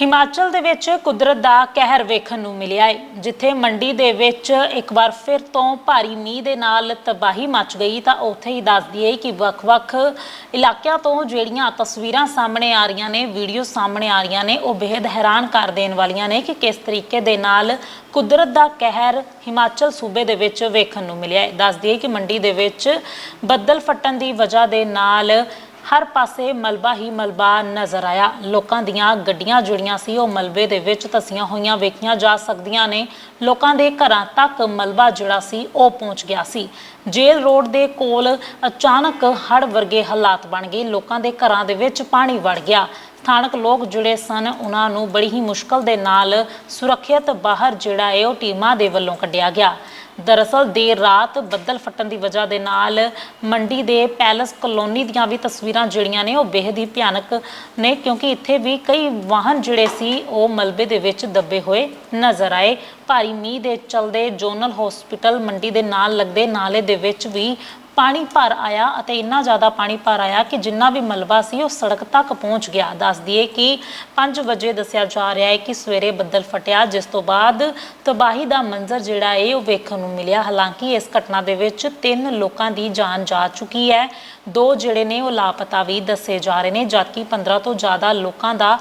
ਹਿਮਾਚਲ ਦੇ ਵਿੱਚ ਕੁਦਰਤ ਦਾ ਕਹਿਰ ਵੇਖਣ ਨੂੰ ਮਿਲਿਆ ਹੈ, ਜਿੱਥੇ ਮੰਡੀ ਦੇ ਵਿੱਚ ਇੱਕ ਵਾਰ ਫਿਰ ਤੋਂ ਭਾਰੀ ਮੀਂਹ ਦੇ ਨਾਲ ਤਬਾਹੀ ਮਚ ਗਈ। ਤਾਂ ਉੱਥੇ ਹੀ ਦੱਸ ਦਈਏ ਕਿ ਵੱਖ-ਵੱਖ ਇਲਾਕਿਆਂ ਤੋਂ ਜਿਹੜੀਆਂ ਤਸਵੀਰਾਂ ਸਾਹਮਣੇ ਆ ਰਹੀਆਂ ਨੇ, ਵੀਡੀਓ ਸਾਹਮਣੇ ਆ ਰਹੀਆਂ ਨੇ, ਉਹ ਬੇहद ਹੈਰਾਨ ਕਰ ਦੇਣ ਵਾਲੀਆਂ ਨੇ ਕਿ ਕਿਸ ਤਰੀਕੇ ਦੇ ਨਾਲ ਕੁਦਰਤ ਦਾ ਕਹਿਰ ਹਿਮਾਚਲ ਸੂਬੇ ਦੇ ਵਿੱਚ ਵੇਖਣ ਨੂੰ ਮਿਲਿਆ ਹੈ। ਦੱਸ ਦਈਏ ਕਿ ਮੰਡੀ ਦੇ ਵਿੱਚ ਬੱਦਲ ਫਟਣ ਦੀ ਵਜ੍ਹਾ ਦੇ ਨਾਲ ਹਰ ਪਾਸੇ ਮਲਬਾ ਹੀ ਮਲਬਾ ਨਜ਼ਰ ਆਇਆ। ਲੋਕਾਂ ਦੀਆਂ ਗੱਡੀਆਂ ਜੁੜੀਆਂ ਸੀ, ਉਹ ਮਲਬੇ ਦੇ ਵਿੱਚ ਧਸੀਆਂ ਹੋਈਆਂ ਵੇਖੀਆਂ ਜਾ ਸਕਦੀਆਂ ਨੇ। ਲੋਕਾਂ ਦੇ ਘਰਾਂ ਤੱਕ ਮਲਬਾ ਜਿਹੜਾ ਸੀ, ਉਹ ਪਹੁੰਚ ਗਿਆ ਸੀ। ਜੇਲ ਰੋਡ ਦੇ ਕੋਲ ਅਚਾਨਕ ਹੜ ਵਰਗੇ ਹਾਲਾਤ ਬਣ ਗਏ। ਲੋਕਾਂ ਦੇ ਘਰਾਂ ਦੇ ਵਿੱਚ ਪਾਣੀ ਵੜ ਗਿਆ। ਸਥਾਨਕ ਲੋਕ ਜਿਹੜੇ ਸਨ। ਉਹਨਾਂ ਨੂੰ ਬੜੀ ਹੀ ਮੁਸ਼ਕਲ ਦੇ ਨਾਲ ਸੁਰੱਖਿਅਤ ਬਾਹਰ ਜਿਹੜਾ ਹੈ ਉਹ ਟੀਮਾਂ ਦੇ ਵੱਲੋਂ ਕੱਢਿਆ ਗਿਆ। ਦਰਅਸਲ ਦੇਰ ਰਾਤ ਬੱਦਲ ਫਟਣ ਦੀ ਵਜ੍ਹਾ ਦੇ ਨਾਲ ਮੰਡੀ ਦੇ ਪੈਲਸ ਕਲੋਨੀ ਦੀਆਂ ਵੀ ਤਸਵੀਰਾਂ ਜਿਹੜੀਆਂ ਨੇ ਉਹ ਬੇहद ਹੀ ਭਿਆਨਕ ਨੇ, ਕਿਉਂਕਿ ਇੱਥੇ ਵੀ ਕਈ ਵਾਹਨ ਜਿਹੜੇ ਸੀ ਉਹ ਮਲਬੇ ਦੇ ਵਿੱਚ ਦੱਬੇ ਹੋਏ ਨਜ਼ਰ ਆਏ। ਭਾਰੀ ਮੀਂਹ ਦੇ ਚਲਦੇ ਜੋਨਲ ਹਸਪੀਟਲ ਮੰਡੀ ਦੇ ਨਾਲ ਲੱਗਦੇ ਨਾਲੇ ਦੇ ਵਿੱਚ ਵੀ ਪਾਣੀ ਭਰ ਆਇਆ ਅਤੇ ਇੰਨਾ ਜ਼ਿਆਦਾ ਪਾਣੀ ਭਰ ਆਇਆ ਕਿ ਜਿੰਨਾ ਵੀ ਮਲਬਾ ਸੀ ਉਹ ਸੜਕ ਤੱਕ ਪਹੁੰਚ ਗਿਆ। ਦੱਸ ਦਈਏ ਕਿ 5 ਵਜੇ ਦੱਸਿਆ ਜਾ ਰਿਹਾ ਹੈ ਕਿ ਸਵੇਰੇ ਬੱਦਲ ਫਟਿਆ, ਜਿਸ ਤੋਂ ਬਾਅਦ ਤਬਾਹੀ ਦਾ ਮੰਜ਼ਰ ਜਿਹੜਾ ਹੈ ਉਹ ਵੇਖਣ ਨੂੰ ਮਿਲਿਆ। ਹਾਲਾਂਕਿ ਇਸ ਘਟਨਾ ਦੇ ਵਿੱਚ ਤਿੰਨ ਲੋਕਾਂ ਦੀ ਜਾਨ ਜਾ ਚੁੱਕੀ ਹੈ। ਦੋ ਜਿਹੜੇ ਨੇ ਉਹ ਲਾਪਤਾ ਵੀ ਦੱਸੇ ਜਾ ਰਹੇ ਨੇ, ਜਦਕਿ 15 ਤੋਂ ਜ਼ਿਆਦਾ ਲੋਕਾਂ ਦਾ